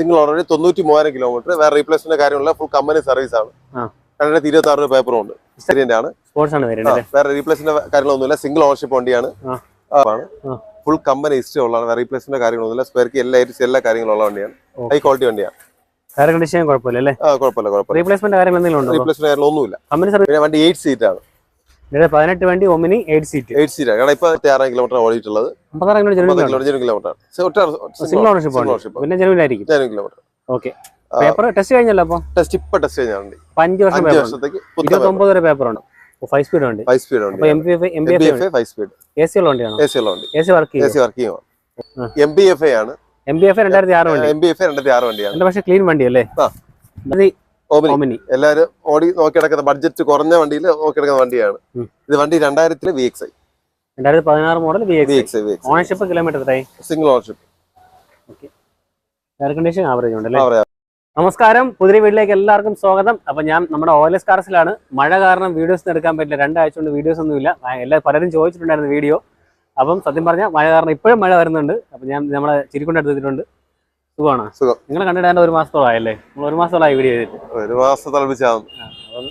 Single ഓണറിന് തൊണ്ണൂറ്റി മൂവായിരം kilometre വേറെ റീപ്ലേസ്മെന്റ് കാര്യമുള്ള ഫുൾ കമ്പനി സർവീസ് ആണ്. രണ്ടായിരത്തി ഇരുപത്തി ആറ് പേപ്പറും ഉണ്ട്. എക്സ്പീരിയന്റ് ആണ്. വേറെ റീപ്ലേസ്മെന്റ് കാര്യങ്ങളൊന്നുമില്ല. സിംഗിൾ ഓണർഷിപ്പ് വണ്ടിയാണ്. ആണ്. ഫുൾ കമ്പനി ഹിസ്റ്ററി ഉള്ളതാണ്. വേറെ റീപ്ലേസ്മെന്റ് കാര്യങ്ങളൊന്നുമില്ല. സ്പെയർക്ക് എല്ലാ ഐറ്റംസ് എല്ലാ കാര്യങ്ങളും ഉള്ള വണ്ടിയാണ്. ഹൈ ക്വാളിറ്റി വണ്ടിയാണ്. റീപ്ലേസ്മെന്റ് കാര്യങ്ങളൊന്നുമില്ല. കമ്പനി സർവീസ് വണ്ടി എയ്റ്റ് സീറ്റ് ആണ്. പതിനെട്ട് വണ്ടി Omni eight seat. Eight seat. കാരണം ഇപ്പൊ ആറായിരം കിലോമീറ്റർ ഓടിയിട്ടുള്ളത്. അമ്പത്താറ് കിലോമീറ്റർ സിംഗിൾ ഓണർഷിപ്പ് പിന്നെ ജനുവിനായിരിക്കും കിലോമീറ്റർ ഓക്കെ പേപ്പർ ടെസ്റ്റ് കഴിഞ്ഞല്ലോ അപ്പൊ? ടെസ്റ്റ് ഇപ്പൊ ടെസ്റ്റ് കഴിഞ്ഞ വണ്ടി അപ്പൊ അഞ്ച് വർഷം വർഷത്തേക്ക് ഇരുപത്തി വരെ പേപ്പർ ഉണ്ട്. ഫൈവ് സ്പീഡ് ഉണ്ട് ഫൈവ് സ്പീഡ് ഉണ്ട് M P F M F five speed A C ഉള്ള വണ്ടിയാണോ? എ സി ഉള്ള വണ്ടി. A C work A C working. M B F ആണ്. എം ബി എഫ് രണ്ടായിരത്തി ആറ് വണ്ടി. എം ബി എഫ് രണ്ടായിരത്തി ആറ് വണ്ടിയാണ്. പക്ഷേ ക്ലീൻ വണ്ടി അല്ലേ? ഓമിനി. എല്ലാവരും ഓടി നോക്കിയെടുക്കുന്ന ബഡ്ജറ്റ് കുറഞ്ഞ വണ്ടിയിൽ നോക്കിയെടുക്കുന്ന വണ്ടിയാണ്. ഇത് വണ്ടി രണ്ടായിരത്തിൽ വി എക്സ് ഐ രണ്ടായിരത്തി പതിനാറ് model V X ownership kilometre single ownership air condition average ഉണ്ട് അല്ലേ നമസ്കാരം. പുതിരി വീട്ടിലേക്ക് എല്ലാവർക്കും സ്വാഗതം. അപ്പൊ ഞാൻ നമ്മുടെ ഓയിലസ് കാർസിലാണ് മഴ കാരണം വീഡിയോസ് എടുക്കാൻ പറ്റില്ല. രണ്ടാഴ്ച കൊണ്ട് വീഡിയോസ് ഒന്നുമില്ല എല്ലാ പലരും ചോദിച്ചിട്ടുണ്ടായിരുന്നു വീഡിയോ അപ്പം സത്യം പറഞ്ഞാൽ മഴ കാരണം ഇപ്പോഴും മഴ വരുന്നുണ്ട്. അപ്പൊ ഞാൻ നമ്മളെ ചിരിക്കൊണ്ട് എടുത്തിട്ടുണ്ട്. സുഖമാണ്? സുഖം. നിങ്ങൾ കണ്ടിട്ട് ഒരു മാസത്തോളായല്ലേ? നമ്മൾ ഒരു മാസത്തോളായി വീഡിയോ ചെയ്തിട്ട്. ഒരു മാസം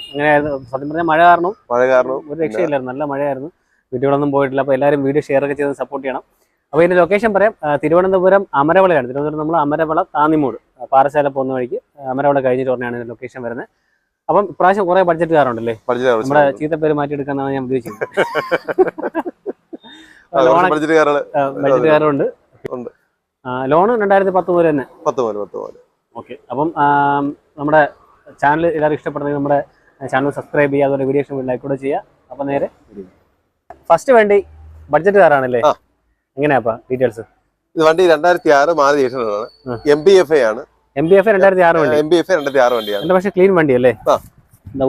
അങ്ങനെയായിരുന്നു സത്യം പറഞ്ഞാൽ മഴ കാരണം. മഴ കാരണം. ഒരു രക്ഷയില്ലായിരുന്നു. നല്ല മഴയായിരുന്നു. വീഡിയോകളൊന്നും പോയിട്ടില്ല. അപ്പോൾ എല്ലാവരും വീഡിയോ ഷെയർ ഒക്കെ ചെയ്ത് സപ്പോർട്ട് ചെയ്യണം. അപ്പോൾ ഇതിന്റെ ലൊക്കേഷൻ പറയാം. തിരുവനന്തപുരം അമരവളയാണ്. തിരുവനന്തപുരം നമ്മൾ അമരവള താന്നിമൂട് പാറശാല പോകുന്ന വഴിക്ക്. അമരവള കഴിഞ്ഞിട്ട് പറഞ്ഞാണ് ലൊക്കേഷൻ വരുന്നത്. അപ്പം ഇപ്രാവശ്യം കുറേ ബഡ്ജറ്റ് കാറുണ്ടല്ലേ? നമ്മുടെ ചീത്ത പേര് മാറ്റിയെടുക്കാന്നാണ് ഞാൻ ഉദ്ദേശിച്ചത്. ബഡ്ജറ്റ് കാറുണ്ട്. ഉണ്ട്. ലോൺ രണ്ടായിരത്തി പത്ത് പോലെ തന്നെ? പത്ത് പോലെ പത്ത് പോലെ ഓക്കെ. അപ്പം നമ്മുടെ ചാനൽ എല്ലാവരും ഇഷ്ടപ്പെടുന്നെങ്കിൽ നമ്മുടെ ചാനൽ സബ്സ്ക്രൈബ് ചെയ്യുക അതുപോലെ വീഡിയോ ലൈക്ക് കൂടെ ചെയ്യുക. അപ്പം നേരെ ഫസ്റ്റ് വേണ്ടി ബഡ്ജറ്റ് കാറാണല്ലേ എങ്ങനെയാ എങ്ങനെയാപ്പാ ഡീറ്റെയിൽസ് ഇത് വണ്ടി രണ്ടായിരത്തി ആറ് മാറി. ആണ് എം ബി എഫ് എ ആണ്. എം ബി എഫ് രണ്ടായിരത്തി ആറ് വണ്ടി? എം ബി എഫ് എ രണ്ടായിരത്തി ആറ് വണ്ടിയാണ്. എന്റെ പക്ഷേ ക്ലീൻ വണ്ടി അല്ലേ.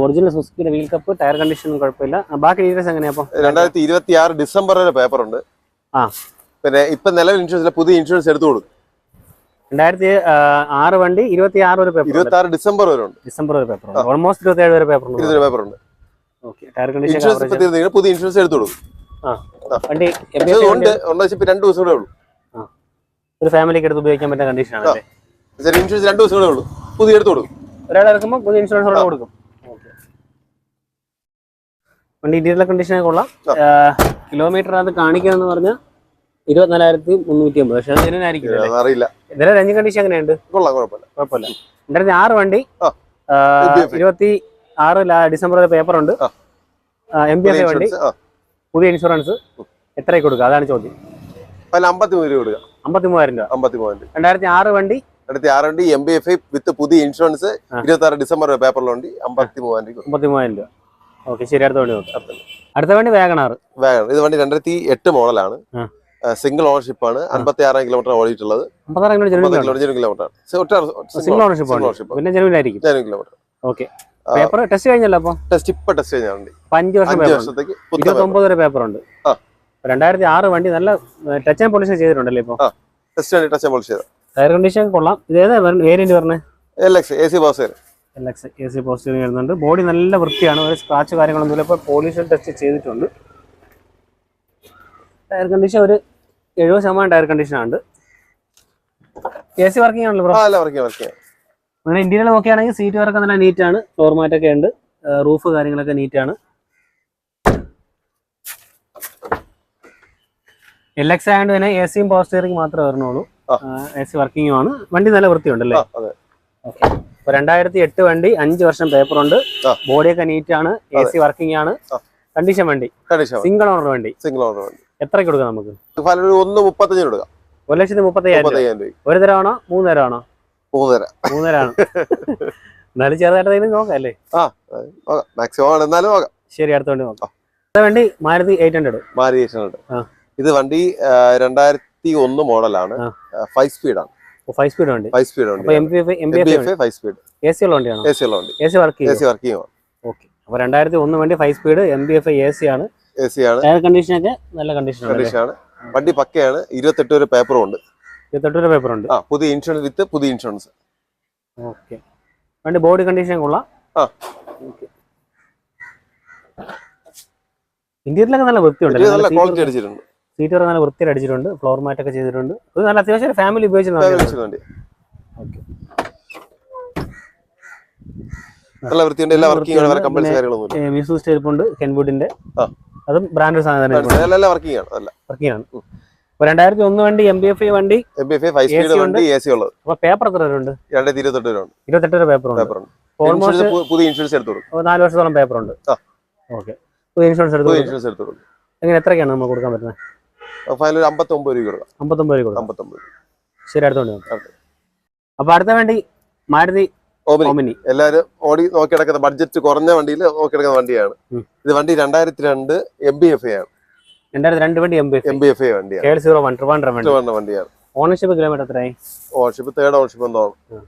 ഒറിജിനൽ സുസുക്കിന്റെ വീൽ കപ്പ് ടയർ കണ്ടീഷനും കുഴപ്പമില്ല. ബാക്കി ഡീറ്റെയിൽസ് എങ്ങനെയാ രണ്ടായിരത്തി ഇരുപത്തി ആറ് ഡിസംബർ വരെ പേപ്പർ ഉണ്ട്. ആ. പിന്നെ ഇപ്പൊ നിലവിൽ ഇൻഷുറൻസ് പുതിയ ഇൻഷുറൻസ് എടുത്തു കൊടുക്കും. രണ്ടായിരത്തി ആറ് വണ്ടി ഇരുപത്തി ആറ് ഒരു പേപ്പർ ഇരുപത്തി ആറ് ഡിസംബർ വരെ ഉണ്ട്. ഡിസംബർ വരെ പേപ്പർ ഉണ്ട്. ഓൾമോസ്റ്റ് ഇരുപത്തി ഏഴ് വരെ പേപ്പർ ഉണ്ട്. ഇരുപത് പേപ്പർ ഉണ്ട്. ഓക്കെ ടയർ കണ്ടീഷൻ പുതിയ ഇൻഷുറൻസ് എടുത്തു കൊടുക്കും. വണ്ടി ഉണ്ട്. ഇപ്പൊ രണ്ട് ദിവസം കൂടെ ഉള്ളൂ. ഒരു ഫാമിലിക്ക് എടുത്ത് ഉപയോഗിക്കാൻ പറ്റുന്ന കണ്ടീഷൻ ആണ് ഇൻഷുറൻസ് രണ്ട് ദിവസം കൂടെ ഉള്ളൂ. പുതിയ എടുത്തു കൊടുക്കും. ഒരാൾ ഇറക്കുമ്പോൾ പുതിയ ഇൻഷുറൻസ് കൂടെ കൊടുക്കും. വണ്ടി ഇന്റീരിയർ കണ്ടീഷനൊക്കെ കൊള്ളാം. കിലോമീറ്റർ അത് കാണിക്കാന്ന് പറഞ്ഞാൽ ഇരുപത്തിനാലായിരത്തി മുന്നൂറ്റി അമ്പത് പക്ഷെ അല്ലേ? അറിയില്ല. ഇതിലെ രഞ്ജൻ കണ്ടീഷൻ എങ്ങനെയുണ്ട്? കൊള്ളാം കുഴപ്പമില്ല കുഴപ്പമില്ല രണ്ടായിരത്തി ആറ് വണ്ടി ഇരുപത്തി ആറ് ഡിസംബർ പേപ്പർ ഉണ്ട്. എം ബി എസ് വണ്ടി പുതിയ ഇൻഷുറൻസ് എത്രയ്ക്ക് കൊടുക്കുക? അതാണ് ചോദ്യം. അതിൽ അമ്പത്തി മൂന്ന് രൂപ രൂപ അമ്പത്തി മൂവായിരം രൂപ രണ്ടായിരത്തി ആറ് വണ്ടി രണ്ടായിരത്തി ആറ് വണ്ടി എം ബി എഫ് വിത്ത് പുതിയ ഇൻഷുറൻസ് ആ. ഇരുപത്തി ആറ് ഡിസംബർ വരെ അമ്പത്തി മൂവായിരം രൂപ അമ്പത്തി മൂവായിരം രൂപ. ഓക്കെ ശരി അടുത്ത വണ്ടി നോക്കാം. അടുത്ത വണ്ടി. വേഗണാറ്. വേഗം ഇത് വണ്ടി രണ്ടായിരത്തി എട്ട് മോഡലാണ്. സിംഗിൾ ഓണർഷിപ്പ് ആണ്. അമ്പത്തി ആറായിരം കിലോമീറ്റർ ഓടിയിട്ടുള്ളത്. കിലോമീറ്റർ കിലോമീറ്റർ സിംഗിൾ ഓണർഷിപ്പ് പിന്നെ കിലോമീറ്റർ ഓക്കെ. പേപ്പർ ടെസ്റ്റ് കഴിഞ്ഞല്ലോ ടെസ്റ്റ് ഇപ്പൊ ടെസ്റ്റ് അഞ്ച് പേപ്പർ വർഷത്തേക്ക് പുത്തൻ വരെ പേപ്പർ ഉണ്ട്. രണ്ടായിരത്തി ആറ് വണ്ടി നല്ല ടച്ച് ആൻഡ് പോളിഷ് ചെയ്തിട്ടുണ്ടല്ലേ ഇപ്പോൾ ടെസ്റ്റ് പോളിഷ് ചെയ്ത ടയർ കണ്ടീഷൻ കൊള്ളാം. വേരിയന്റ് പറഞ്ഞത് L X A C boss L X A C positive വരുന്നുണ്ട്. ബോഡി നല്ല വൃത്തിയാണ്. ഒരു സ്ക്രാച്ച് കാര്യങ്ങളൊന്നുമില്ല. ഇപ്പോൾ പോളിഷ് ടെസ്റ്റ് ചെയ്തിട്ടുണ്ട്. ടയർ കണ്ടീഷൻ ഒരു എഴുപത് ശതമാനം ടയർ കണ്ടീഷൻ ആണ്. എ സി വർക്കിംഗ് ആണല്ലോ ബ്രോ അങ്ങനെ ഇന്ത്യയിൽ നോക്കുകയാണെങ്കിൽ സീറ്റ് വർക്ക് നല്ല നീറ്റ് ആണ്. ഫ്ലോർ മാറ്റ് ഒക്കെ ഉണ്ട്. റൂഫ് കാര്യങ്ങളൊക്കെ നീറ്റ് ആണ്. എൽ എക്സ് ആയതുകൊണ്ട് തന്നെ എ സിയും പവർ സ്റ്റിയറിംഗ് മാത്രമേ വരണുള്ളൂ. എ സി വർക്കിംഗും ആണ്. വണ്ടി നല്ല വൃത്തിയുണ്ടല്ലേ? അല്ലേ ഓക്കെ. ഇപ്പൊ രണ്ടായിരത്തി എട്ട് വണ്ടി അഞ്ച് വർഷം പേപ്പർ ഉണ്ട്. ബോഡിയൊക്കെ നീറ്റ് ആണ്. എ സി വർക്കിംഗ് ആണ്. കണ്ടീഷൻ വണ്ടി. സിംഗിൾ ഓണർ വണ്ടി. സിംഗിൾ ഓണർ വണ്ടി. എത്രയ്ക്ക് കൊടുക്കാം നമുക്ക്? ഒന്ന് മുപ്പത്തഞ്ചിന് കൊടുക്കാം. ഒരു ലക്ഷത്തി മുപ്പത്തയ്യായിരം രൂപ. ഒരു തരമാണോ മൂന്ന് തരമാണോ മൂന്നര. മൂന്നരാണ്. എന്നാലും ചെറുതായിട്ട് നോക്കാം അല്ലേ? മാക്സിമം ആണ്. എന്നാലും നോക്കാം. ശരി അടുത്ത വണ്ടി നോക്കാം. വണ്ടി Maruti eight hundred Maruti eight hundred ഇത് വണ്ടി രണ്ടായിരത്തി ഒന്ന് മോഡലാണ്. ഫൈവ് സ്പീഡാണ് ഫൈവ് സ്പീഡ് വണ്ടി. ഫൈവ് സ്പീഡ് വണ്ടി M P F five speed A C ഉള്ള വണ്ടിയാണ്? എ സി ഉള്ള വണ്ടി. എ സി വർക്ക് എ ചെയ്യും വർക്ക് വർക്കിംഗ് ഓക്കെ അപ്പൊ രണ്ടായിരത്തി ഒന്ന് വണ്ടി five speed M B F A C ആണ്. എ സി ആണ്. എയർ കണ്ടീഷൻ ഒക്കെ നല്ല കണ്ടീഷൻ കണ്ടീഷനാണ് വണ്ടി പക്കയാണ്. ഇരുപത്തെട്ട് വരെ പേപ്പറും ഉണ്ട്. ഇരുപത്തെട്ട് വരെ പേപ്പർ ഉണ്ട്. ആ പുതിയ ഇൻഷുറൻസ് വിത്ത് പുതിയ ഇൻഷുറൻസ് ഓക്കെ വണ്ടി ബോഡി കണ്ടീഷൻ കൊള്ളാം ആ. ഇന്ത്യയിലൊക്കെ നല്ല വൃത്തിയുണ്ട്. നല്ല ക്വാളിറ്റി അടിച്ചിട്ടുണ്ട്. സീറ്റ് വരെ നല്ല വൃത്തിയിൽ അടിച്ചിട്ടുണ്ട്. ഫ്ലോർ മാറ്റ് ഒക്കെ ചെയ്തിട്ടുണ്ട്. ഇത് നല്ല അത്യാവശ്യം ഫാമിലി ഉപയോഗിച്ചിട്ടുണ്ട് നല്ല വൃത്തിയുണ്ട്. എല്ലാ വർക്കിംഗ് മ്യൂസിക് സ്റ്റേപ്പ് ഉണ്ട്. ഹെൻവുഡിന്റെ അതും ബ്രാൻഡ് സാധനം തന്നെ വർക്കിംഗ് ആണ് അല്ല വർക്കിംഗ് ആണ് രണ്ടായിരത്തി ഒന്ന് വണ്ടി എം ബി എഫ് ഐ വണ്ടി M B F five speed ഉണ്ട്. വണ്ടി എ സി ഉള്ളത്. അപ്പൊ പേപ്പർ എത്ര രൂപ രണ്ടായിരത്തി ഇരുപത്തെട്ട് രൂപ പേപ്പർ ഉണ്ട്. ഉണ്ട്. പുതിയ ഇൻഷുറൻസ് എടുത്തു നാല് വർഷത്തോളം പേപ്പർ ഉണ്ട്. ഓക്കെ പുതിയ ഇൻഷുറൻസ് എടുത്തു ഇൻഷുറൻസ് എടുത്തു കൊടുക്കും. എങ്ങനെ എത്രയാണ് നമ്മൾ കൊടുക്കാൻ പറ്റുന്നത്? അമ്പത്തൊമ്പത് രൂപ കൊടുക്കാം. അമ്പത്തൊമ്പത് രൂപ കൊടുക്കാം. അമ്പത്തൊമ്പത് ശരി അടുത്ത വണ്ടി. നോക്കാം ഓക്കെ. അപ്പൊ അടുത്ത വേണ്ടി മാരുതി ഓമിനി എല്ലാവരും ഓടി നോക്കി കിടക്കുന്ന ബഡ്ജറ്റ് കുറഞ്ഞ വണ്ടിയിൽ നോക്കി കിടക്കുന്ന വണ്ടിയാണ്. ഇത് വണ്ടി രണ്ടായിരത്തി രണ്ട് എം ബി എഫ് ആണ്. രണ്ടായിരത്തി രണ്ട് വണ്ടി എം ബി എഫ് വണ്ടിയാണ്. വണ്ടിയാണ്. ഓണർഷിപ്പ് കിലോമീറ്റർ എത്രയായി? തേർഡ്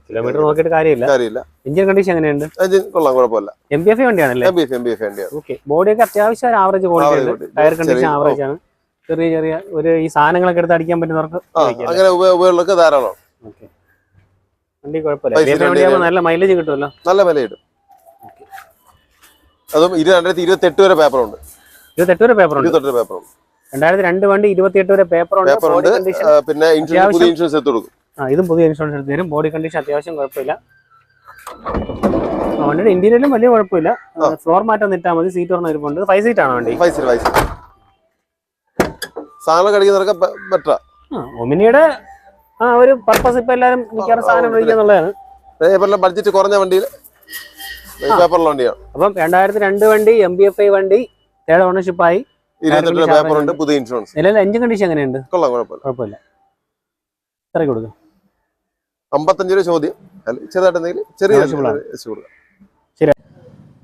കിലോമീറ്റർ നോക്കിയിട്ട് കാര്യമില്ല. കാര്യമില്ല. എഞ്ചിൻ കണ്ടീഷൻ എങ്ങനെയുണ്ട്? എഞ്ചിൻ കൊള്ളാം കുഴപ്പമില്ല. M B F വണ്ടിയാണല്ലേ? M B F M B F വണ്ടിയാണ്. ഓക്കെ ബോഡിയൊക്കെ അത്യാവശ്യം ഒരു ആവറേജ് ക്വാളിറ്റി ടയർ കണ്ടീഷൻ ചെറിയ- ആവറേജ് ആണ്. ചെറിയ ചെറിയ ഒരു ഈ സാധനങ്ങളൊക്കെ എടുത്ത് അടിക്കാൻ പറ്റുന്നവർക്ക്? അങ്ങനെ ഉപ- ഉപയോഗങ്ങളൊക്കെ ധാരാളം ഓക്കെ വണ്ടി കുഴപ്പമില്ല. നല്ല മൈലേജ് കിട്ടുമല്ലോ. നല്ല വില കിട്ടും. അതും രണ്ടായിരത്തി ഇരുപത്തി എട്ട് വരെ പേപ്പർ ഉണ്ട്. ഇരുപത്തെട്ട് വരെ പേപ്പർ ഉണ്ട്. ഇരുപത്തെട്ട് പേപ്പർ ഉണ്ട്. രണ്ടായിരത്തി രണ്ട് വണ്ടി ഇരുപത്തിയെട്ട് വരെ ബോഡി കണ്ടീഷൻ പിന്നെ ഇൻഷുറൻസ് പുതിയ ഇൻഷുറൻസ് എടുത്തു കൊടുക്കും. ആ ഇതും പുതിയ ഇൻഷുറൻസ് എടുത്ത് തരും. ബോഡി കണ്ടീഷൻ അത്യാവശ്യം കുഴപ്പമില്ല. വണ്ടിയുടെ ഇന്റീരിയലും വലിയ കുഴപ്പമില്ല. ഫ്ലോർ മാറ്റം നിട്ടാൽ മതി. സീറ്റ് പറഞ്ഞ ഇരിപ്പുണ്ട്. ഫൈവ് സീറ്റ് ആണോ വണ്ടി? പൈസ പൈസ സാധനം കഴിക്കുന്നവരൊക്കെ ബെറ്ററാ ഒമിനിയുടെ ആ ഒരു പർപ്പസ് ഇപ്പൊ എല്ലാവരും മിക്കവാറും സാധനം മേടിക്കാന്നുള്ളതാണ് പേപ്പറിലെ ബഡ്ജറ്റ് കുറഞ്ഞ വണ്ടിയിൽ പേപ്പറിലെ വണ്ടിയാണ് അപ്പം രണ്ടായിരത്തി രണ്ട് വണ്ടി എം ബി എഫ് ഐ വണ്ടി തേർഡ് ഓണർഷിപ്പ് ആയി. ഇരുപത്തെട്ട് പേപ്പർ ഉണ്ട് പുതിയ ഇൻഷുറൻസ് നിലവിൽ എഞ്ചിൻ കണ്ടീഷൻ എങ്ങനെയുണ്ട്? കൊള്ളാം കുഴപ്പമില്ല. കുഴപ്പമില്ല. എത്ര കൊടുക്കും. അമ്പത്തഞ്ച് രൂപ ചോദ്യം. ചെറുതായിട്ട് എന്തെങ്കിലും? ചെറിയ കൊടുക്കാം.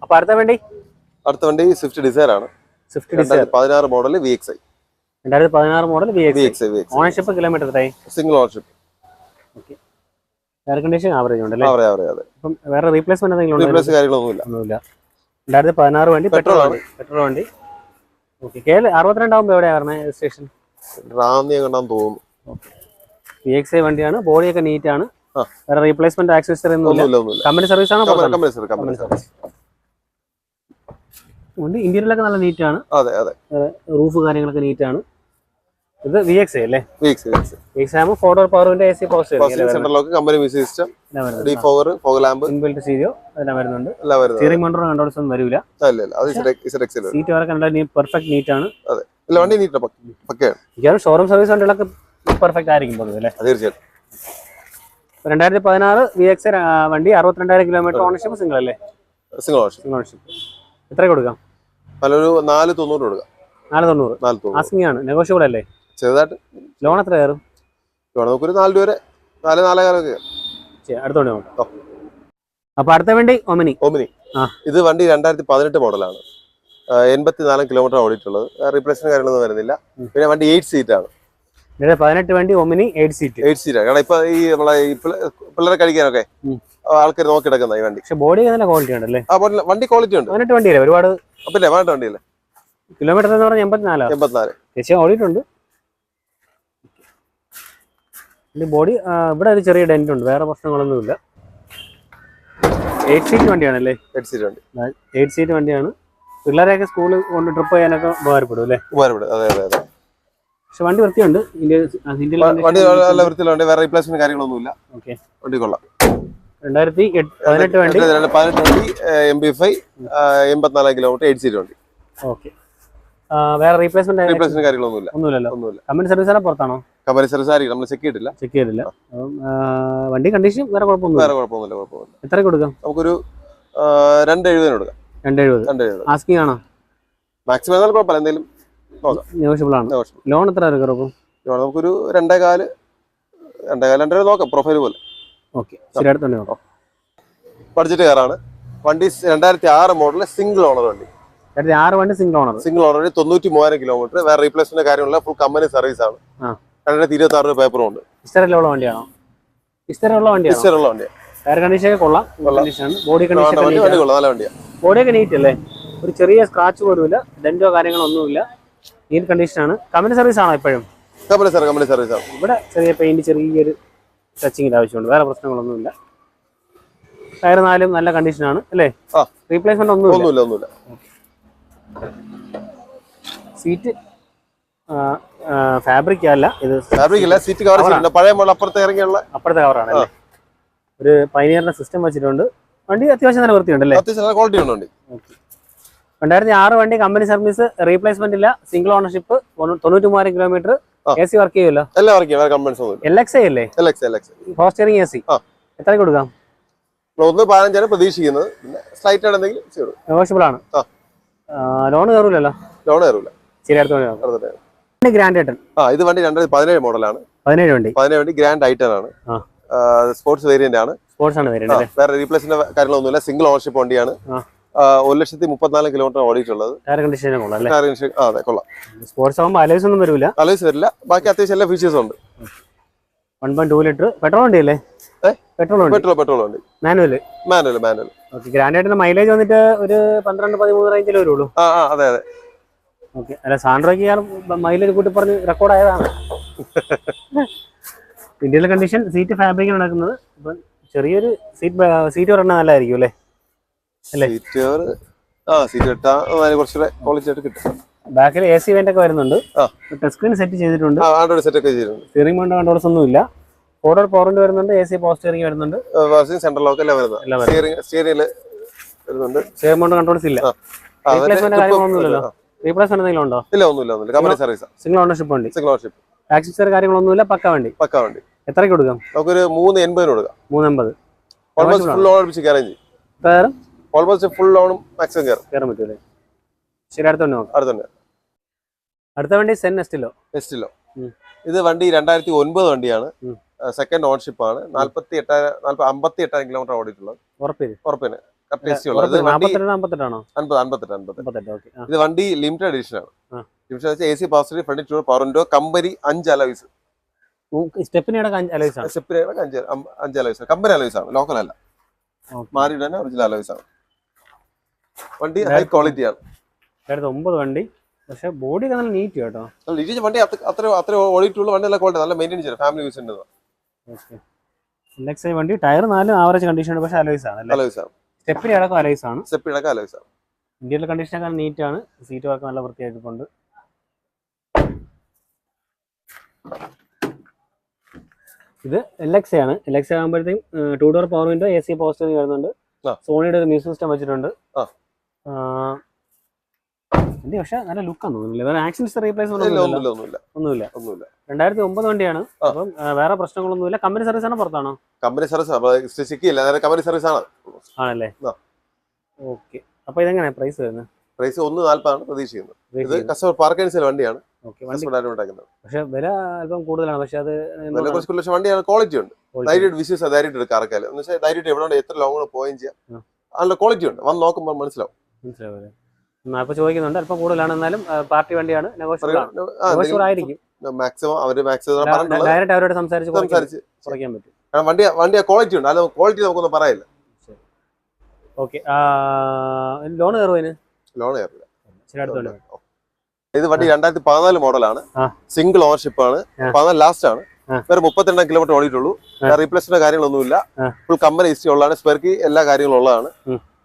അപ്പൊ അടുത്ത വണ്ടി? അടുത്ത വണ്ടി സ്വിഫ്റ്റ് ഡിസൈർ ആണ്. സ്വിഫ്റ്റ് ഡിസൈർ പതിനാറ് മോഡൽ വി എക്സ് ഐ രണ്ടായിരത്തി പതിനാറ് model V X ownership kilometre എത്രയായി? Single ownership air condition average ഉണ്ട് അല്ലേ വേറെ റീപ്ലേസ്മെന്റ് എന്തെങ്കിലും ഉണ്ടോ? റീപ്ലേസ് കാര്യങ്ങളൊന്നുമില്ല. ഒന്നുമില്ല. രണ്ടായിരത്തി പതിനാറ് വണ്ടി പെട്രോൾ വണ്ടി പെട്രോൾ വണ്ടി. ഓക്കെ കെ എൽ അറുപത്തിരണ്ടാകുമ്പോൾ എവിടെയാണ് പറഞ്ഞത് സ്റ്റേഷൻ റാന്നി കണ്ടാന്ന് തോന്നുന്നു. വി എക്സ് ഐ വണ്ടിയാണ്. ബോഡിയൊക്കെ നീറ്റ് ആണ്. വേറെ റീപ്ലേസ്മെന്റ് ആക്സസറി ഒന്നുമില്ല. കമ്പനി സർവീസ് ആണ് കമ്പനി സർവീസ് വണ്ടി ഇന്ത്യയിലൊക്കെ നല്ല നീറ്റ് ആണ്. അതെ അതെ. റൂഫ് കാര്യങ്ങളൊക്കെ നീറ്റ് ആണ്. ഇത് വി എക്സ് അല്ലേ? വി എക്സ് വി എക്സ് ആകുമ്പോൾ ഫോർ ഡോർ പവറിന്റെ A C post company music system D four fog lamp inbuilt stereo അതെല്ലാം വരുന്നുണ്ട്. സ്റ്റിയറിംഗ് ഒന്നും വരില്ല അല്ല അത് സീറ്റ് വരെ കണ്ടാൽ പെർഫെക്റ്റ് നീറ്റ് ആണ്. ഇല്ല വണ്ടി നീറ്റ് പക്കയാണ്. മിക്കവാറും ഷോറൂം സർവീസ് വണ്ടികളൊക്കെ പെർഫെക്റ്റ് ആയിരിക്കും പൊതുവെ അല്ലേ? അത് തീർച്ചയായിട്ടും. രണ്ടായിരത്തി പതിനാറ് വി എക്സ് വണ്ടി അറുപത്തിരണ്ടായിരം കിലോമീറ്റർ ഓണർഷിപ്പ് സിംഗിൾ അല്ലേ? സിംഗിൾ ഓണർഷിപ്പ് എത്ര കൊടുക്കാം? നല്ലൊരു നാല് തൊണ്ണൂറ് കൊടുക്കാം. നാല് തൊണ്ണൂറ്. നാല് തൊണ്ണൂറ്. ആസ്കിങ് ആണ്. നെഗോഷ്യബിൾ അല്ലേ? ചെറുതായിട്ട്. ലോൺ എത്ര കയറും? ലോൺ നമുക്കൊരു നാല് രൂപ വരെ നാല് നാലേ കാലൊക്കെ ശരി, അടുത്ത വണ്ടി നോക്കാം അപ്പൊ അടുത്ത വണ്ടി ഒമിനി. ഒമിനി. ഇത് വണ്ടി രണ്ടായിരത്തി പതിനെട്ട് മോഡലാണ് എൺപത്തിനാല് കിലോമീറ്റർ ഓടിയിട്ടുള്ളത്. റീപ്ലേസ്മെന്റ് കാര്യങ്ങളൊന്നും വരുന്നില്ല. പിന്നെ വണ്ടി എയ്റ്റ് സീറ്റ് ആണ്. പതിനെട്ട് വണ്ടി Omni eight seat eight seat ആണ്. കാരണം ഇപ്പൊ ഈ നമ്മളെ പിള്ളേരെ കഴിക്കാനൊക്കെ ആൾക്കാർ നോക്കി കിടക്കുന്ന ഈ വണ്ടി. പക്ഷെ ബോഡി നല്ല ക്വാളിറ്റി ഉണ്ട് അല്ലേ ആ വണ്ടി- വണ്ടി ക്വാളിറ്റി ഉണ്ട്. പതിനെട്ട് വണ്ടിയല്ലേ ഒരുപാട് പിന്നെ വേണ്ട വണ്ടിയല്ലേ കിലോമീറ്റർ എന്ന് പറഞ്ഞാൽ എൺപത്തിനാലോ? എൺപത്തിനാല്. ശരിക്കും ഓടിയിട്ടുണ്ട്. ബോഡി ഇവിടെ ഒരു ചെറിയ ഡെന്റ് ഉണ്ട്. വേറെ പ്രശ്നങ്ങളൊന്നുമില്ല. എയ്റ്റ് സീറ്റ് വണ്ടിയാണല്ലേ? എയ്റ്റ് സീറ്റ് വണ്ടി. എയ്റ്റ് സീറ്റ് വണ്ടിയാണ്. പിള്ളേരെയൊക്കെ സ്കൂളിൽ കൊണ്ട് ട്രിപ്പ് ചെയ്യാനൊക്കെ ഉപകാരപ്പെടും അല്ലേ? ഉപകാരപ്പെടും. അതെ അതെ അതെ. പക്ഷെ വണ്ടി വൃത്തിയുണ്ട്. വണ്ടി നല്ല വൃത്തിയിലുണ്ട് വേറെ റീപ്ലേസ്മെന്റ് കാര്യങ്ങളൊന്നുമില്ല. ഓക്കെ വണ്ടി കൊള്ളാം. രണ്ടായിരത്തി പതിനെട്ട് വണ്ടി. പതിനെട്ട് വണ്ടി എം ബി ഫൈവ് എൺപത്തിനാല് കിലോമീറ്റർ എയ്റ്റ് സീറ്റ് വണ്ടി. ഓക്കെ. വേറെ റീപ്ലേസ്മെന്റ് റീപ്ലേസ്മെന്റ് കാര്യങ്ങളൊന്നുമില്ല. ഒന്നുമില്ലല്ലോ. ഒന്നുമില്ല. കമ്പനി സർവീസാണ് പുറത്താണോ? കമ്പനി സർവീസ് ആയിരിക്കും. നമ്മൾ ചെക്ക് ചെയ്തിട്ടില്ല. ചെക്ക് ചെയ്തില്ല വണ്ടി കണ്ടീഷൻ വേറെ കുഴപ്പമൊന്നും വേറെ കുഴപ്പമൊന്നുമില്ല കുഴപ്പമില്ല എത്ര കൊടുക്കാം? നമുക്കൊരു രണ്ട് എഴുപതിന് കൊടുക്കാം. രണ്ട് എഴുപത് രണ്ട് എഴുപത് ആസ്കിംഗ് ആണോ? മാക്സിമം എന്നാൽ കുഴപ്പമില്ല. എന്തെങ്കിലും നെഗോഷ്യബിൾ ആണ്. ലോൺ എത്ര അപ്പം നമുക്കൊരു രണ്ടേ കാൽ രണ്ടേ കാൽ രണ്ടര നോക്കാം. പ്രൊഫൈൽ പോലെ. ഓക്കെ. ശരി അടുത്ത വണ്ടി നോക്കാം. ബഡ്ജറ്റ് കാറാണ്. വണ്ടി രണ്ടായിരത്തി ആറ് മോഡൽ സിംഗിൾ ഓണർ വണ്ടി. ആറ് വണ്ടി സിംഗിൾ ഓണർ സിംഗിൾ ഓണർ വണ്ടി തൊണ്ണൂറ്റി മൂവായിരം കിലോമീറ്റർ വേറെ റീപ്ലേസ്മെന്റ് കാര്യമുള്ള ഫുൾ കമ്പനി സർവീസ് ആണ്. രണ്ടായിരത്തി ഇരുപത്തി ആറ് പേപ്പറും ഉണ്ട്. ഇസ്റ്ററിലുള്ള വണ്ടിയാണോ? ഇസ്റ്ററുള്ള വണ്ടിയാണോ? ഹിസ്റ്ററുള്ള വണ്ടിയാണ് ടയർ കണ്ടീഷൻ കൊള്ളാം. കണ്ടീഷൻ ബോഡി കണ്ടീഷൻ നല്ല വണ്ടിയാണ് ബോഡിയൊക്കെ നീറ്റ് അല്ലേ? ഒരു ചെറിയ സ്ക്രാച്ച് പോലും ഇല്ല ഡെന്റോ കാര്യങ്ങളോ ഒന്നുമില്ല. നീറ്റ് കണ്ടീഷൻ ആണ്. കമ്പനി സർവീസ് ആണോ ഇപ്പോഴും കമ്പനി സർവീസ് കമ്പനി സർവീസ് ആണ്. ഇവിടെ ചെറിയ പെയിന്റ് ചെറിയൊരു ടച്ചിങ്ങിന്റെ ആവശ്യമുണ്ട്. വേറെ പ്രശ്നങ്ങളൊന്നുമില്ല. ടയർ നാലും നല്ല കണ്ടീഷനാണ് അല്ലേ? റീപ്ലേസ്മെന്റ് ഒന്നുമില്ല. ഒന്നുമില്ല സീറ്റ് ഫാബ്രിക് അല്ല ഇത് ഫാബ്രിക് അല്ല സീറ്റ് കവർ ചെയ്തിട്ടുണ്ട് പഴയ മോഡൽ അപ്പുറത്തെ ഇറങ്ങിയുള്ള അപ്പുറത്തെ കവറാണ് അല്ലേ? ഒരു പൈനിയറിന്റെ സിസ്റ്റം വെച്ചിട്ടുണ്ട്. വണ്ടി അത്യാവശ്യം നല്ല വൃത്തിയുണ്ടല്ലേ അത്യാവശ്യം നല്ല ക്വാളിറ്റി ഉണ്ട് വണ്ടി. രണ്ടായിരത്തി ആറ് വണ്ടി കമ്പനി സർവീസ് റീപ്ലേസ്മെന്റ് ഇല്ല. സിംഗിൾ ഓണർഷിപ്പ് തൊണ്ണൂറ്റി മൂവായിരം കിലോമീറ്റർ. എ സി വർക്ക് ചെയ്യുമല്ലോ? എല്ലാം വർക്ക് ചെയ്യാം. കമ്പൻസ് ഒന്നും എൽ എക്സ് അല്ലേ? L X L X four steering A C. എത്ര കൊടുക്കാം? ഒന്ന് പതിനഞ്ചാണ് പ്രതീക്ഷിക്കുന്നത്. പിന്നെ സ്ലൈറ്റ് ആണ് എന്തെങ്കിലും നെഗോഷ്യബിൾ ആണ്. ലോൺ കയറൂലല്ലോ? ലോൺ കയറൂല. ശരി ഗ്രാൻഡ് ഏട്ടൻ ആ ഇത് വണ്ടി രണ്ടായിരത്തി പതിനേഴ് മോഡലാണ്. പതിനേഴ് വണ്ടി. പതിനേഴ് വണ്ടി ഗ്രാൻഡ് ഐറ്റൻ ആണ്. സ്പോർട്സ് വേരിയന്റ് ആണ്. സ്പോർട്സ് ആണ് വേരിയന്റ് വേറെ റീപ്ലേസിന്റെ കാര്യങ്ങളൊന്നുമില്ല. സിംഗിൾ ഓണർഷിപ്പ് വണ്ടിയാണ്. ഒരു ലക്ഷത്തി മുപ്പത്തിനാല് കിലോമീറ്റർ ഓടിയിട്ടുള്ളത്. ടയർ കണ്ടീഷനെ കൊള്ളാം അല്ലേ? കാർ അതെ കൊള്ളാം. സ്പോർട്സ് ആകുമ്പോൾ അലൈസ് ഒന്നും വരില്ല അലൈസ് വരില്ല. ബാക്കി അത്യാവശ്യം എല്ലാ ഫീച്ചേഴ്സും ഉണ്ട്. One point two litre petrol വണ്ടി അല്ലേ? പെട്രോൾ പെട്രോൾ പെട്രോൾ വണ്ടി. Manual manual manual okay grand ആയിട്ട് മൈലേജ് വന്നിട്ട് ഒരു പന്ത്രണ്ട് പതിമൂന്ന് റേഞ്ചിൽ വരുള്ളൂ. ആ അതെ അതെ. ഓക്കെ അല്ല സാൻഡ്രോയ്ക്ക് ഞാൻ മൈലേജ് കൂട്ടി പറഞ്ഞ് റെക്കോർഡ് ആയതാണ്. ഇന്ത്യയിലെ കണ്ടീഷൻ സീറ്റ് ഫാബ്രിക്കിൽ നടക്കുന്നത്. ഇപ്പം ചെറിയൊരു സീറ്റ് സീറ്റ് പറഞ്ഞാൽ നല്ലതായിരിക്കും അല്ലേ? സീറ്റ് ആ സീറ്റ് അതിന് കുറച്ചുകൂടെ ക്വാളിറ്റി ആയിട്ട് കിട്ടും. ബാക്കിൽ എ സി വെന്റ് ഒക്കെ വരുന്നുണ്ട്. ടച്ച് സ്ക്രീൻ സെറ്റ് ചെയ്തിട്ടുണ്ട്. ആൻഡ്രോയിഡ് സെറ്റ് ഒക്കെ ചെയ്തിട്ടുണ്ട്. സ്റ്റിയറിംഗ് മൗണ്ട് കൺട്രോൾസ് ഒന്നും ഇല്ല ഫോർഡർ പോറിന്റ് വരുന്നുണ്ട് എ സി പവർ സ്റ്റിയറിംഗ് വരുന്നുണ്ട്. സെൻട്രൽ ലോക്ക് എല്ലാം വരുന്നത്. സ്റ്റിയറിംഗ് സ്റ്റിയറിംഗിൽ വരുന്നുണ്ട്. സ്റ്റിയറിംഗ് മൗണ്ട് കൺട്രോൾസ് ഇല്ല. ആ. ആ, അതിന്റെ റീപ്ലേസ്മെന്റ് കാര്യങ്ങളൊന്നുമില്ലല്ലോ റീപ്ലേസ്മെന്റ് എന്തെങ്കിലും ഉണ്ടോ? ഇല്ല ഒന്നുമില്ല ഒന്നുമില്ല. കമ്പനി സർവീസ് സിംഗിൾ ഓണർഷിപ്പ് വണ്ടി. സിംഗിൾ ഓണർഷിപ്പ് ആക്സസറി കാര്യങ്ങളൊന്നുമില്ല പക്ക വണ്ടി. പക്ക വണ്ടി. എത്രയ്ക്ക് കൊടുക്കാം? നമുക്കൊരു മൂന്ന് എൺപതിന് കൊടുക്കാം. മൂന്നമ്പത് ഓൾമോസ്റ്റ് ഫുൾ കയറാൻ ചെയ്യും കയറും ഓൾമോസ്റ്റ് ഫുൾ ലോണും മാക്സിമം കയറും കയറാൻ പറ്റൂലേ ശരി നോക്കാം. അടുത്തുണ്ട് അടുത്ത വണ്ടി സെൻ നെസ്റ്റിലോ നെസ്റ്റിലോ ഇത് വണ്ടി രണ്ടായിരത്തി ഒൻപത് വണ്ടിയാണ്. സെക്കൻഡ് ഓൺഷിപ്പ് ആണ് നാല്പത്തി എട്ടായിരം നാല്പത് അമ്പത്തി എട്ടായിരം കിലോമീറ്റർ ഓടിയിട്ടുള്ളത്. ഉറപ്പിന്. ഉള്ളത് ഇത് വണ്ടി ലിമിറ്റഡ് എഡിഷൻ ആണ്. Limited A C positive front two door power window company അഞ്ച് അലവീസ് സ്റ്റെപ്പിനിയുടെ അഞ്ച് അലവീസ് കമ്പനി അലവീസ് ആണ്. ലോക്കൽ അല്ല. Okay. ഒറിജിനൽ അലവീസ് ആണ്. വണ്ടി ഹൈ ക്വാളിറ്റിയാണ് ക്വാളിറ്റി ആണ്. രണ്ടായിരത്തി ഒമ്പത് വണ്ടി. പക്ഷെ ബോഡി ഒക്കെ നല്ല നീറ്റ് കേട്ടോ. ഇരിച്ച വണ്ടി അത്ര അത്ര ഓടിയിട്ടുള്ള വണ്ടി നല്ല ക്വാളിറ്റി നല്ല മെയിന്റെയിൻ ചെയ്യാം ഫാമിലി യൂസ് ഉണ്ട് ഓക്കെ വണ്ടി ടയർ നാലും ആവറേജ് കണ്ടീഷൻ ഉണ്ട് പക്ഷെ അലോയ്സ് ആണ് അലവീസ് ആണ്. സ്റ്റെപ്പിന് അടക്കം അലോയ്സ് ആണ്. സ്റ്റെപ്പ് ഇടക്കം അലോയ്സ് ആണ്. ഇന്ത്യയിലെ കണ്ടീഷൻ ഒക്കെ നീറ്റ് ആണ് സീറ്റ് വർക്ക് നല്ല വൃത്തിയായിട്ടുണ്ട്. ഇത് എൽ എക്സ് ആണ്. എൽ എക്സ് ആകുമ്പോഴത്തേക്കും two door power window A C poster വരുന്നുണ്ട്. സോണിയുടെ ഒരു മ്യൂസിക് സിസ്റ്റം വെച്ചിട്ടുണ്ട്. പക്ഷെ നല്ല ലുക്കാണ് തോന്നുന്നില്ല. ആക്സിഡൻസ് ഒന്നുമില്ല ഒന്നുമില്ല. രണ്ടായിരത്തി ഒമ്പത് വണ്ടിയാണ്. അപ്പം വേറെ പ്രശ്നങ്ങളൊന്നുമില്ല. കമ്പനി സർവീസ് ആണോ പുറത്താണോ? കമ്പനി സർവീസ് കമ്പനി സർവീസ് ആണ്. ആണല്ലേ. ഓക്കെ. അപ്പൊ ഇതെങ്ങനെയാ പ്രൈസ് വരുന്നത്? പ്രൈസ് ഒന്ന് നാല്പതാണ് പ്രതീക്ഷിക്കുന്നത്. ഇത് കസ്റ്റമർ വണ്ടിയാണ്. പക്ഷെ വില അല്പം കൂടുതലാണ്. പക്ഷെ അത് കുറച്ച് ലക്ഷം വണ്ടിയാണ്. ക്വാളിറ്റി ഉണ്ട്. ധൈര്യമായിട്ട് വിശ്വസിച്ച് ധൈര്യമായിട്ട് എടുക്കാം എന്ന് വെച്ചാൽ ധൈര്യമായിട്ട് എവിടെ എത്ര ലോങ്ങ് പോയും ചെയ്യാം. നല്ല ക്വാളിറ്റി ഉണ്ട്. വന്ന് നോക്കുമ്പോൾ മനസ്സിലാവും. മനസ്സിലാവില്ലേ അപ്പൊ ചോദിക്കുന്നുണ്ട് അല്പം കൂടുതലാണ് എന്നാലും പാർട്ടി വണ്ടിയാണ് നെഗോഷ്യബിൾ ആയിരിക്കും. മാക്സിമം അവർ മാക്സിമം ഡയറക്റ്റ് അവരോട് സംസാരിച്ച് സംസാരിച്ച് കുറയ്ക്കാൻ പറ്റും. കാരണം വണ്ടി വണ്ടി ക്വാളിറ്റി ഉണ്ട്. അല്ല ക്വാളിറ്റി നമുക്കൊന്നും പറയില്ല. ഓക്കെ. ലോൺ കയറുവതിന് ലോൺ കയറില്ല. ഇത് വണ്ടി രണ്ടായിരത്തി പതിനാല് മോഡലാണ്. സിംഗിൾ ഓണർഷിപ്പ് ആണ്. പതിനാല് ലാസ്റ്റ് ആണ്. വേറെ മുപ്പത്തിരണ്ടാം കിലോമീറ്റർ ഓടിയിട്ടുള്ളൂ. റീപ്ലേസ്മെന്റ് കാര്യങ്ങളൊന്നുമില്ല. ഫുൾ കമ്പനി ഹിസ്റ്ററി ഉള്ളതാണ്. സ്പെയർക്ക് എല്ലാ കാര്യങ്ങളും ഉള്ളതാണ്.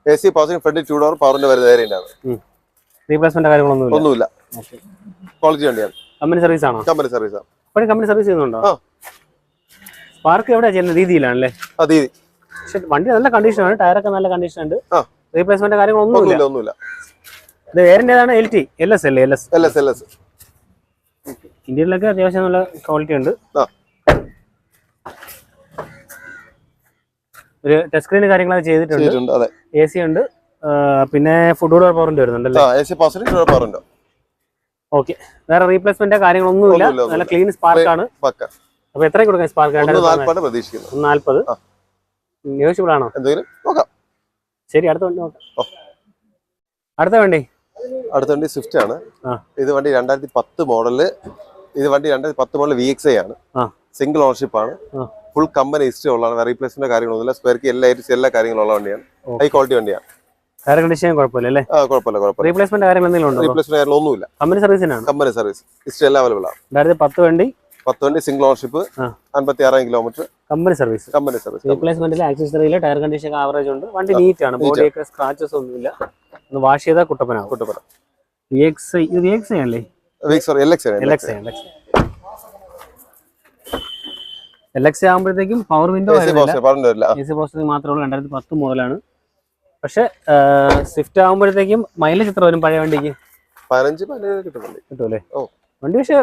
A C passing front two door പവറിന്റെ വരുന്ന വേരിയന്റ് ആണ് റീപ്ലേസ്മെന്റ് കാര്യങ്ങളൊന്നുമില്ല? ഒന്നുമില്ല. ക്വാളിറ്റി വണ്ടിയാണ്. കമ്പനി സർവീസ് ആണോ? കമ്പനി സർവീസ് ആണ്. ഇപ്പോഴും കമ്പനി സർവീസ് ചെയ്യുന്നുണ്ടോ? ആ. സ്പാർക്ക് എവിടെയാ ചെയ്യുന്ന രീതിയിലാണല്ലേ? ആ തീയതി പക്ഷെ വണ്ടി നല്ല കണ്ടീഷനാണ് ടയറൊക്കെ നല്ല കണ്ടീഷൻ ഉണ്ട്. റീപ്ലേസ്മെന്റ് കാര്യങ്ങളൊന്നുമില്ല. ഒന്നുമില്ല ഇത് വേരിന്റെ ഏതാണ് എൽ ടി എൽ എസ് അല്ലേ L S L S L S ഇന്ത്യയിലൊക്കെ അത്യാവശ്യം നല്ല ക്വാളിറ്റി ഉണ്ട്. ഒരു ടച്ച് സ്ക്രീൻ കാര്യങ്ങളൊക്കെ ചെയ്തിട്ടുണ്ട്. എ സി ഉണ്ട്. പിന്നെ ഫുഡ് ഡോർ പവറിന്റെ വരുന്നുണ്ട് ഓക്കെ വേറെ റീപ്ലേസ്മെന്റ് കാര്യങ്ങളൊന്നുമില്ല. ഇല്ല നല്ല ക്ലീൻ സ്പാർക്ക് ആണ്. അപ്പൊ എത്ര കൊടുക്കാം സ്പാർക്ക് നാല്പത്. ആ. ന്യൂസിബിൾ ആണോ? ശരി അടുത്ത വണ്ടി നോക്കാം. അടുത്ത വണ്ടി? അടുത്ത വണ്ടി സ്വിഫ്റ്റ് ആണ്. ഇത് വണ്ടി രണ്ടായിരത്തി പത്ത് മോഡൽ ഇത് വണ്ടി രണ്ടായിരത്തി പത്ത് മോഡൽ വി എക്സ് ഐ ആണ്. സിംഗിൾ ഓണർഷിപ്പ് ആണ്. ഫുൾ കമ്പനി ഹിസ്റ്ററി ഉള്ളതാണ്. റീപ്ലേസ്മെന്റ് കാര്യങ്ങളൊന്നുമില്ല. സ്പെയർക്ക് എല്ലാ ഏരിയസ് എല്ലാ കാര്യങ്ങളും ഉള്ള വണ്ടിയാണ് ഹൈ ക്വാളിറ്റി വണ്ടിയാണ്. കണ്ടീഷൻ കുഴപ്പമില്ല അല്ലേ? ആ കുഴപ്പമില്ല കുഴപ്പമില്ല. റീപ്ലേസ്മെന്റ് കാര്യങ്ങൾ എന്തെങ്കിലും ഉണ്ടോ? റീപ്ലേസ്മെന്റ് ഒന്നുമില്ല. കമ്പനി സർവീസിനാണ് കമ്പനി സർവീസ് ഹിസ്റ്ററി എല്ലാം അവൈലബിൾ ആണ്. രണ്ടായിരത്തി പത്ത് വണ്ടി? പത്ത് വണ്ടി സിംഗിൾ ഓണർഷിപ്പ് ആ. അൻപത്തി ആറായിരം kilometre company service company service tyre condition average ഉണ്ട്. വണ്ടി നീറ്റ് ആണ്. ബോഡിയൊക്കെ സ്ക്രാച്ചസ് ഒന്നുമില്ല. ഒന്ന് വാഷ് ചെയ്താൽ കുട്ടപ്പനാവും. കുട്ടപ്പന. വി എക്സ് ഐ ഇത് വി എക്സ് ഐ അല്ലേ? L X L X L X ആകുമ്പോഴത്തേക്കും power window A C power steering മാത്രമേ ഉള്ളൂ. രണ്ടായിരത്തി പത്ത് മുതലാണ്. പക്ഷെ സ്വിഫ്റ്റ് ആകുമ്പോഴത്തേക്കും മൈലേജ് എത്ര വരും പഴയ വണ്ടിക്ക്? പതിനഞ്ച് കിട്ടുമല്ലേ. വണ്ടി പക്ഷെ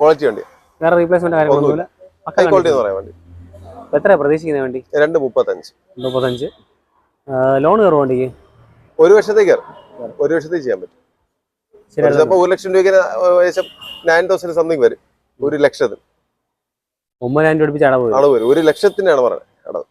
ക്വാളിറ്റി വണ്ടി. വേറെ റീപ്ലേസ്മെന്റ് കാര്യങ്ങളൊന്നുമില്ല എത്രയാ പ്രതീക്ഷിക്കുന്ന വണ്ടി? രണ്ട് മുപ്പത്തഞ്ച്. മുപ്പത്തഞ്ച്. ലോൺ കയറും വണ്ടിക്ക്? ഒരു വർഷത്തേക്ക്. ഒരു വർഷത്തേക്ക് ചെയ്യാൻ പറ്റും. ഒരു ലക്ഷം രൂപയ്ക്ക് ഏകദേശം നയൻ തൗസൻഡ് സംതിങ് വരും. ഒരു ലക്ഷത്തിന്. ഒമ്പതിനായിരം രൂപ അടുപ്പിച്ച് അടവ് വരും. ഒരു ലക്ഷത്തിനാണ് അടവ് അടവ്.